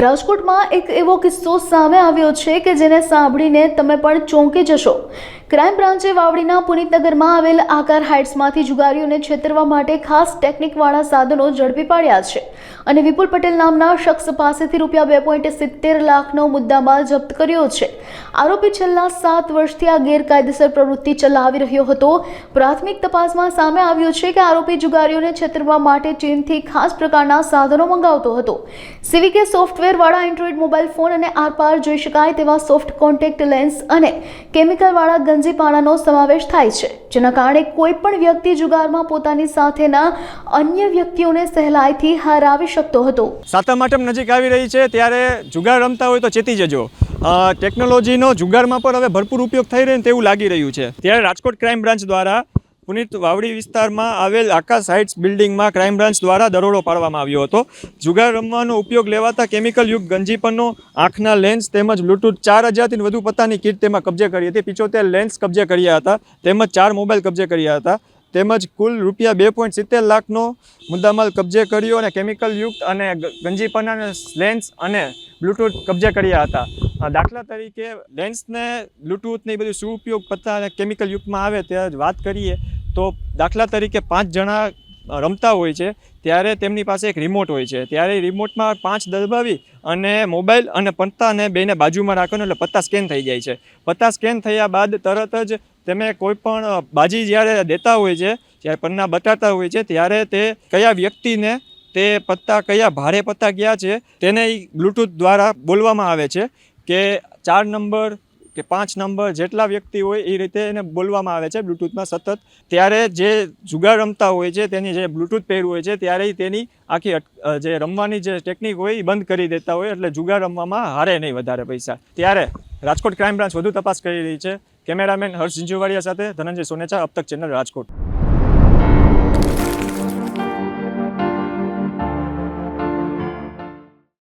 રાજકોટમાં એક એવો કિસ્સો સામે આવ્યો છે કે જેને સાંભળીને તમે પણ ચોંકી જશો. ક્રાઇમ બ્રાન્ચે વાવડીના પુનિતનગરમાં આવેલ આકાર હાઇટ્સમાંથી જુગારીઓને છેતરવા માટે ખાસ ટેકનિકવાળા સાધનો ઝડપી પાડ્યા છે. અને વિપુલ પટેલ નામના શખ્સ પાસેથી રૂપિયા બે પોઈન્ટ સિત્તેર લાખનો મુદ્દામાલ જપ્ત કર્યો છે. આરોપી છેલ્લા સાત વર્ષથી આ ગેરકાયદેસર પ્રવૃત્તિ ચલાવી રહ્યો હતો. પ્રાથમિક તપાસમાં સામે આવ્યું છે કે આરોપી જુગારીઓને છેતરવા માટે ચીનથી ખાસ પ્રકારના સાધનો મંગાવતો હતો. સિવિકે સોફ્ટવેરવાળા એન્ડ્રોઈડ મોબાઈલ ફોન અને આરપાર જોઈ શકાય તેવા સોફ્ટ કોન્ટેક્ટ લેન્સ અને કેમિકલવાળા ગંજીપાણાનો સમાવેશ થાય છે, જેના કારણે કોઈ પણ વ્યક્તિ જુગારમાં પોતાની સાથેના અન્ય વ્યક્તિઓને સહેલાઈથી હરાવી શકતો હતો. સાતમ આઠમ નજીક આવી રહી છે, ત્યારે જુગાર રમતા હોય તો ચેતી જજો. ટેકનોલોજીનો જુગારમાં પણ હવે ભરપૂર ઉપયોગ થઈ રહ્યો તેવું લાગી રહ્યું છે. ત્યારે રાજકોટ ક્રાઇમ બ્રાન્ચ દ્વારા પુનિત વાવડી વિસ્તારમાં આવેલ આકાશ હાઇટ્સ બિલ્ડિંગમાં ક્રાઇમ બ્રાન્ચ દ્વારા દરોડો પાડવામાં આવ્યો હતો. જુગાર રમવાનો ઉપયોગ લેવાતા કેમિકલ યુગ ગંજીપનો આંખના લેન્સ તેમજ બ્લૂટૂથ ચાર હજારથી વધુ પત્તાની કીટ તેમાં કબજે કરી હતી. પિચોતેર લેન્સ કબજે કર્યા હતા. તેમજ ચાર મોબાઈલ કબજે કર્યા હતા. તેમજ કુલ રૂપિયા બે પોઈન્ટ સિત્તેર લાખનો મુદ્દામાલ કબજે કર્યો અને કેમિકલ યુક્ત અને ગંજીપના લેન્સ અને બ્લૂટૂથ કબજે કર્યા હતા. દાખલા તરીકે લેન્સને બ્લૂટૂથને એ બધું શું ઉપયોગ પત્તા અને કેમિકલ યુક્તમાં આવે ત્યારે વાત કરીએ તો દાખલા તરીકે પાંચ જણા રમતા હોય છે, ત્યારે તેમની પાસે એક રિમોટ હોય છે. ત્યારે રિમોટમાં પાંચ દબાવી અને મોબાઈલ અને પત્તાને બેને બાજુમાં રાખવાનું એટલે પત્તા સ્કેન થઈ જાય છે. પત્તા સ્કેન થયા બાદ તરત જ તમે કોઈ પણ બાજી જ્યારે દેતા હોય છે, જ્યારે પન્ના બતાવતા હોય છે, ત્યારે તે કયા વ્યક્તિને તે પત્તા કયા ભારે પત્તા ગયા છે, તેને બ્લૂટૂથ દ્વારા બોલવામાં આવે છે કે ચાર નંબર કે પાંચ નંબર જેટલા વ્યક્તિ હોય એ રીતે એને બોલવામાં આવે છે બ્લૂટૂથમાં સતત. ત્યારે જે જુગાર રમતા હોય છે, તેની જે બ્લૂટૂથ પહેર્યું હોય છે ત્યારે તેની આખી જે રમવાની જે ટેકનિક હોય એ બંધ કરી દેતા હોય, એટલે જુગાર રમવામાં હારે નહીં વધારે પૈસા. ત્યારે રાજકોટ ક્રાઇમ બ્રાન્ચ વધુ તપાસ કરી રહી છે. કેમેરામેન હર્ષ ઝીંઝુવાડિયા સાથે ધનંજય સોનેચા, અપતક ચેનલ રાજકોટ.